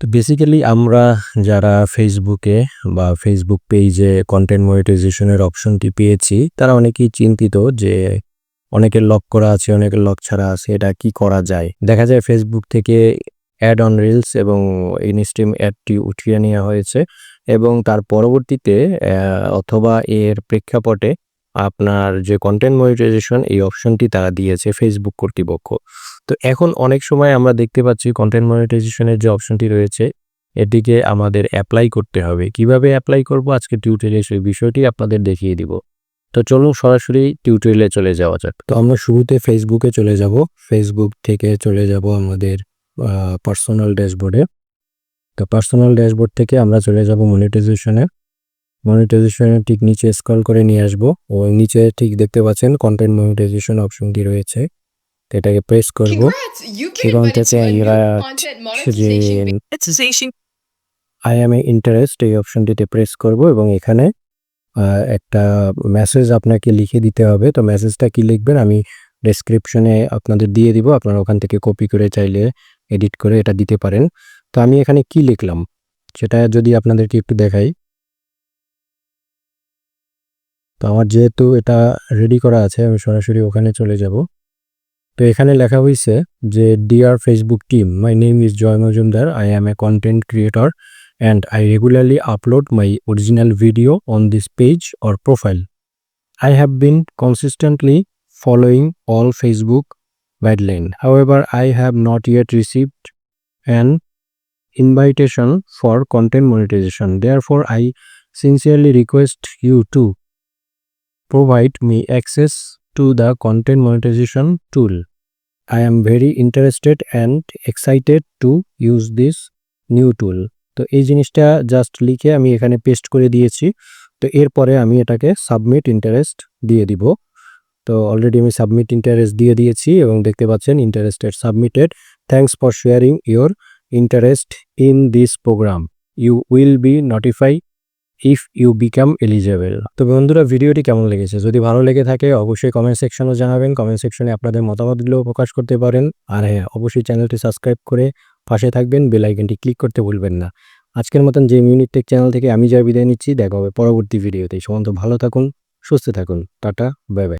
তো বেসিক্যালি আমরা যারা ফেসবুকে বা ফেসবুক পেজে কন্টেন্ট মনিটাইজেশনের অপশনটি পেয়েছি, তারা অনেকেই চিন্তিত যে অনেকের লক করা আছে, অনেকের লক ছাড়া আছে, এটা কি করা যায়? দেখা যায় ফেসবুক থেকে অ্যাড অন রিলস এবং ইনস্ট্রিম অ্যাডটি উঠিয়ে নেওয়া হয়েছে এবং তার পরবর্তীতে অথবা এর প্রেক্ষাপটে আপনার যে কন্টেন্ট মনিটাইজেশন এই অপশনটি তারা দিয়েছে ফেসবুক কর্তৃপক্ষ। তো এখন অনেক সময় আমরা দেখতে পাচ্ছি কন্টেন্ট মনিটাইজেশনের যে অপশনটি রয়েছে, এটিকে আমাদের অ্যাপ্লাই করতে হবে। কীভাবে অ্যাপ্লাই করব? আজকে টিউটোরিয়ালে সেই বিষয়টি আপনাদের দেখিয়ে দিব। তো চলুন সরাসরি টিউটোরিয়ালে চলে যাওয়া যাক। তো আমরা শুরুতে ফেসবুকে চলে যাব। ফেসবুক থেকে চলে যাব আমাদের পার্সোনাল ড্যাশবোর্ডে তো পার্সোনাল ড্যাশবোর্ড থেকে আমরা চলে যাব মনিটাইজেশনে মনিটাইজেশনের ঠিক নিচে স্ক্রল করে নিয়ে আসব। ও নিচে ঠিক দেখতে পাচ্ছেন কন্টেন্ট মনিটাইজেশন অপশনটি রয়েছে। তো এটাকে প্রেস করব। এবং থেকে আই এম এ ইন্টারেস্ট এই অপশনটিতে প্রেস করব এবং এখানে একটা মেসেজ আপনাকে লিখে দিতে হবে। তো মেসেজটা কি লিখবেন? আমি ডেসক্রিপশনে আপনাদের দিয়ে দিব। আপনারা ওখান থেকে কপি করে চাইলে এডিট করে এটা দিতে পারেন। তো আমি এখানে কি লিখলাম? সেটা যদি আপনাদেরকে একটু দেখাই। তো আমার যেহেতু এটা রেডি করা আছে, আমি সরাসরি ওখানে চলে যাব। তো এখানে লেখা হয়েছে যে dear Facebook team my name is Joy Majumdar I am a content creator and I regularly upload my original video on this page or profile I have been consistently following all Facebook guideline however I have not yet received an invitation for content monetization therefore I sincerely request you to provide me access to the content monetization tool. I am very interested and excited to use this new tool. তো এই জিনিসটা just লিখে আমি এখানে paste করে দিয়েছি তো এরপরে আমি এটাকে সাবমিট ইন্টারেস্ট দিয়ে দিব তো অলরেডি আমি সাবমিট ইন্টারেস্ট দিয়ে দিয়েছি এবং দেখতে পাচ্ছেন interested submitted thanks for sharing your interest in this program you will be notify if you become eligible তো বন্ধুরা, ভিডিওটি কেমন লেগেছে? যদি ভালো লেগে থাকে, অবশ্যই কমেন্ট সেকশনও জানাবেন। কমেন্ট সেকশনে আপনাদের মতামতগুলো প্রকাশ করতে পারেন। আর হ্যাঁ অবশ্যই চ্যানেলটি সাবস্ক্রাইব করে পাশে থাকবেন। বেল ক্লিক করতে ভুলবেন না। আজকের মতন যে মিউনিটেক চ্যানেল থেকে আমি যা বিদায় নিচ্ছি। দেখা হবে পরবর্তী ভিডিওতে। সমন্ত ভালো থাকুন, সুস্থ থাকুন। Tata bye bye